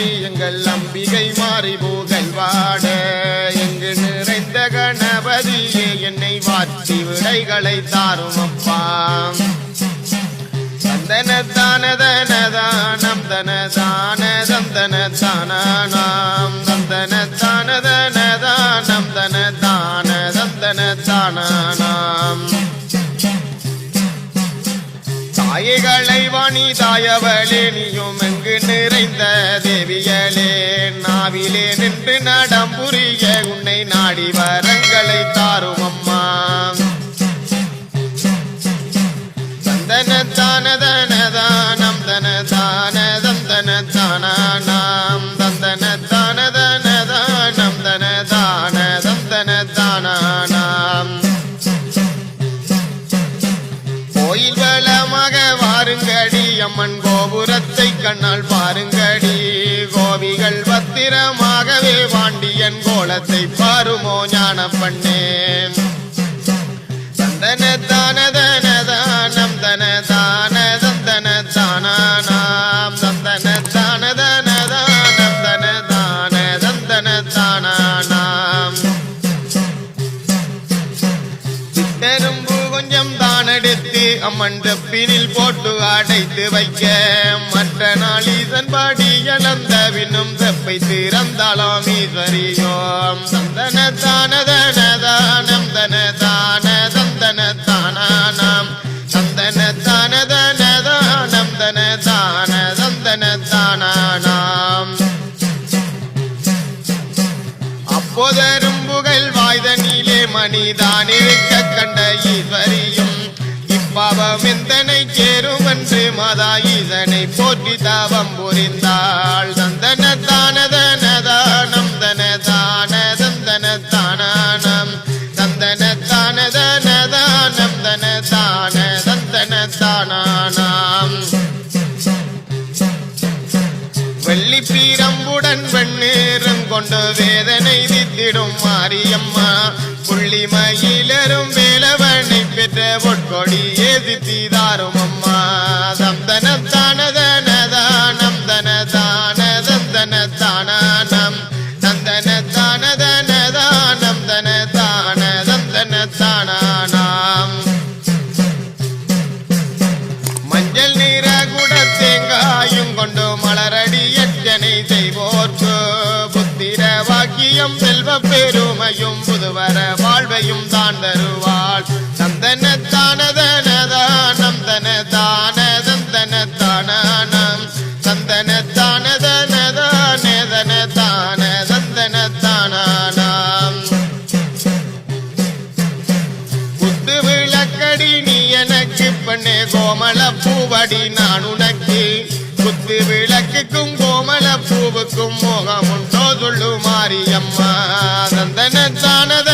மாறி எங்கள் அம்பிகை மாறி பூகல் வாட. எங்கு நிறைந்த கணபதியே என்னை வாற்றி விடைகளை தாரும் அப்பா. தந்தன தானதன தானம் தன தான தந்தன தானானாம் தாயைகளை வாணி தாயவளே நீயும் எங்கு நிறைந்த தேவியலே நாவிலே நின்று நடம் புரிய உன்னை நாடி வரங்களை தாரும் அம்மா சந்தனத்தானத கோபுரத்தை கண்ணால் பாருங்கடி. கோபிகள் பத்திரமாகவே வாண்டியன் கோலத்தை பாருமோ ஞான பண்ணேன் சந்தனத்தான அம்மன் போட்டு அடைத்து வைக்க. மற்ற நாள் ஈசன் பாடி இழந்த பின்னும் தப்பை திறந்தாலாம் ஈஸ்வரியோம் தந்தன தானதன தானம் தன தான தந்தன தானானாம். தந்தன தானதன தானம் தன தான தந்தன தானானாம். அப்போதரும் புகழ் வாய்தனிலே மணிதான் இருக்க கண்ட ஈஸ்வரியும் இப்பாவம் எந்தனை சேரும் என்று மாதா இதனை போற்றி தாவம் புரிந்தாள். தந்தன தானதன தானம் தன தான தந்தன தானானம் தந்தன தானதன தானம் தந்தன தானானாம் வெள்ளி பீரம்புடன் வெண்ணீரும் கொண்டு வேதனை வித்திடும் மாரியம்மா. புள்ளி மயிலரும் வேலவனை பெற்ற பொற்கொடி ஏதித்திதாரும் அம்மா. தந்தன தானதன தானம் தன தான தந்தன தானானம். தந்தன தானதன தானம் தன தான தந்தன தானானாம். மஞ்சள் நீர தேங்காயும் கொண்டு மலரடி செய்வோர்க்கு. புத்திர வாக்கியம் செல்வ பெருமையும் புதுவர வாழ்வையும் தான் கோமல பூவடி நான் உனக்கு குத்து விளக்குக்கும் கோமல பூவுக்கும் மோகம் உண்டோ சொல்லு மாரியம்மா நந்தன தானத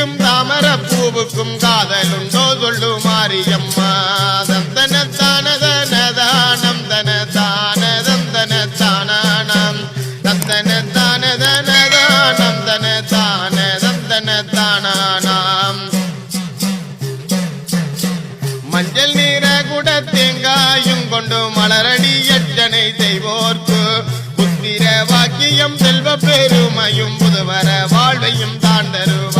கூடத்துக்கும் தாமர பூவுக்கும் காதலுண்டோ சொல்லு மாரியம்மா தந்தன தானதன தானம் தன தான தந்தன தானானம் தந்தன தானதன தானம் தன தான தந்தன தானானாம் மஞ்சள் நீர குட தேங்காயும் கொண்டு மலரடி எட்டனை செய்வோர்க்கு. புத்திர வாக்கியம் செல்வ பெருமையும் புதுவர வாழ்வையும் தாண்டருவ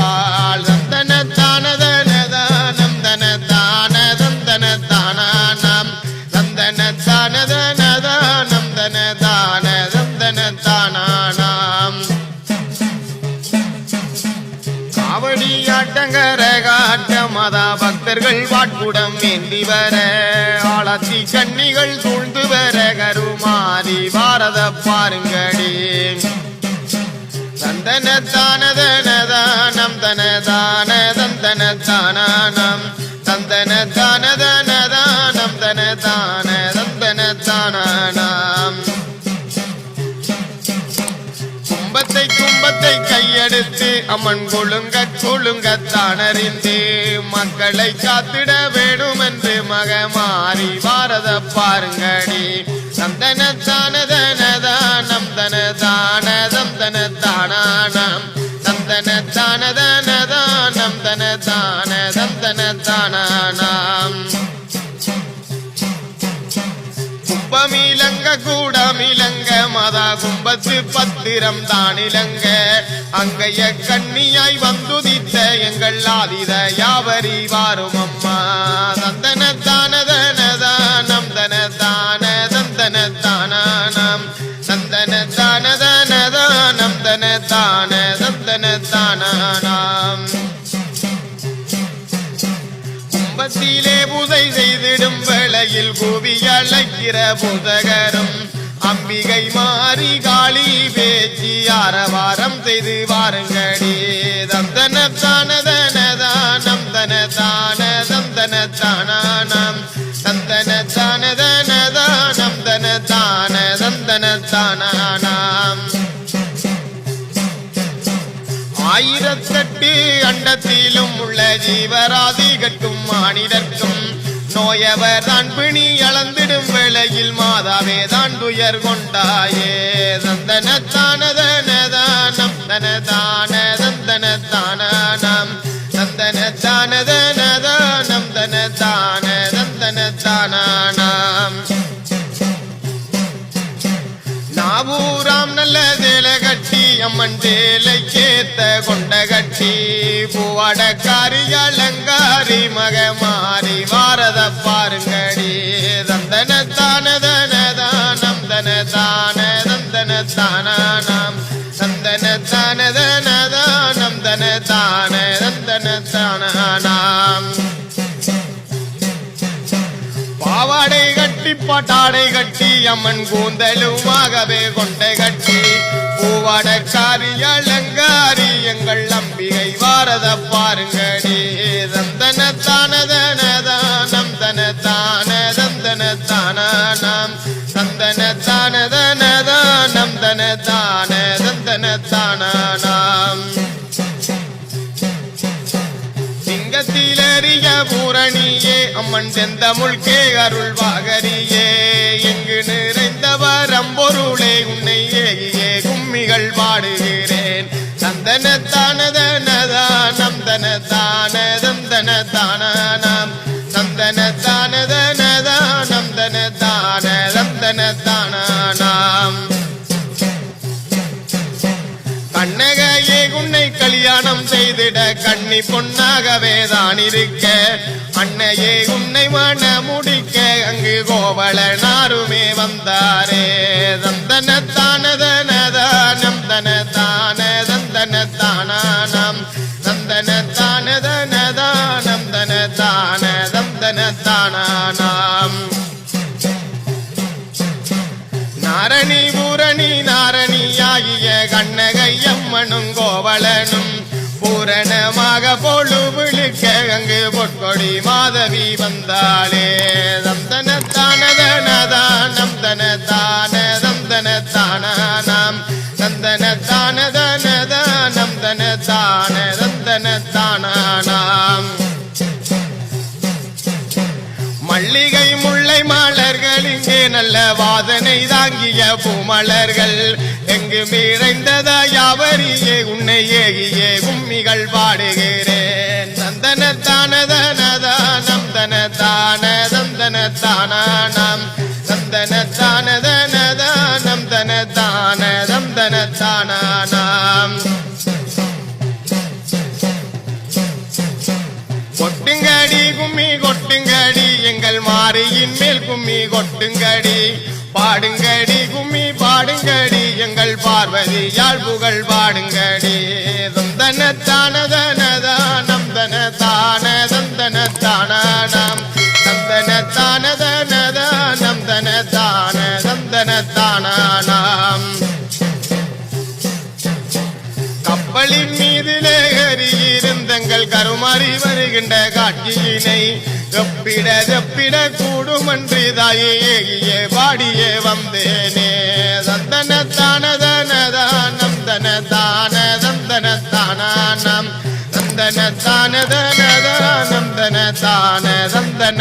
பக்தர்கள் வாட்புடம் ஏந்தி வர ஆளாத்தி கண்ணிகள் சூழ்ந்து வர கருமாறி பாரத பாருங்கடி. தந்தன தானதன தானம் தன தான தந்தன தானானம் தந்தன தானதன தானம் தந்தன தானானாம் கும்பத்தை கும்பத்தை கையெடுத்து அம்மன் கொழுங்க ஒழுங்கத்தானறிந்து மக்களை காத்திட வேணும் என்று மகமாறி பாரத பாருங்கடி. நந்தன தானதனதானம் தனதானதம் தனதானானம் தந்தன தானதனதானம் தனதானதம் தனதானானாம் கும்பமிலங்க கூடம் இலங்க மதா கும்பத்து பத்திரம் தான் இலங்க. அங்கைய கண்ணியாய் வந்துதித்த எங்கள் ஆதித யாவரி வாரும் அம்மா. தந்தன வேளையில் கூவி அழைக்கிற புதகரும் அம்பிகை மாறி காளி பேச்சு ஆரவாரம் செய்து வாருங்கடி. தந்தன தானதனதானம் தன தான தந்தன தானானம் தந்தன தானதனதானம் தன தான தந்தன தானானாம் ஆயிரத்தெட்டு அண்டத்திலும் உள்ள ஜீவராதி கட்டும் மானிடர்க்கும் நோயவர் தான் பிணி அளந்திடும் வேளையில் மாதாவே தான் துயர் கொண்டாயே. தந்தன தானதனதானம் தனதான தந்தன தானானம் தனதான தந்தன நாவூராம் நல்ல தேல கட்டி அம்மன் தேலை கேத்த கொண்ட கட்டி. பூவாடக்காரி அலங்காரி மகமா தானானாம் தந்தன தானதனதானம் தன தான தந்தன தானானாம் பாவாடை கட்டி பாட்டாடை கட்டி அம்மன் கூந்தலுமாகவே கொண்டை கட்டி பூவாடக்காரி அலங்காரி எங்கள் நம்பிகை வாரத பாருங்கடி பூரணியே அம்மன் செந்தமுழ்கே அருள் வாகரியே. எங்கு நிறைந்தவர் அம்பொருளே உன்னை ஏகியே கும்மிகள் பாடுகிறேன். தந்தன தானதனதானம் தன தான தந்தன தானானாம். தந்தன தானதனதானம் தன தான தந்தன கண்ணகையே உன்னை கல்யாணம் செய்திட கண்ணி பொன்னாகவே தான் இருக்க. அன்னையே உன்னை மன முடிக்க அங்கு கோவல நாருமே வந்தாரே. தந்தன தானதனதான பூரணமாக பொழு விழுக்க அங்கு பொற்கொடி மாதவி வந்தாளே. தந்தன தானதனதான் நந்தன தான தந்தன தானா மல்லிகை முல்லை மலர்கள் இங்கே நல்ல வாதனை தாங்கிய பூமலர்கள். எங்கு மீறைந்ததா யாவரியே உன்னை ஏகியே கும்மிகள் பாடுகிறேன். தந்தன தானதனதானம் தன தான தந்தன தானானாம் தந்தன தானதனதானம் பாறையின் மேல் கும்மி கொட்டுங்கடி. பாடுங்கடி கும்மி பாடுங்கடி. எங்கள் பார்வதி யாழ் புகழ் பாடுங்கடி. தந்தன தானதனதானம் மாறி வருகின்ற காட்சியினை எப்பிட எப்பிட கூடுமன்றி தாயே பாடியே வந்தேனே. தந்தன தானதனதானம் தன தந்தன தான தந்தன தானானம் தந்தன தான தன தான தந்தன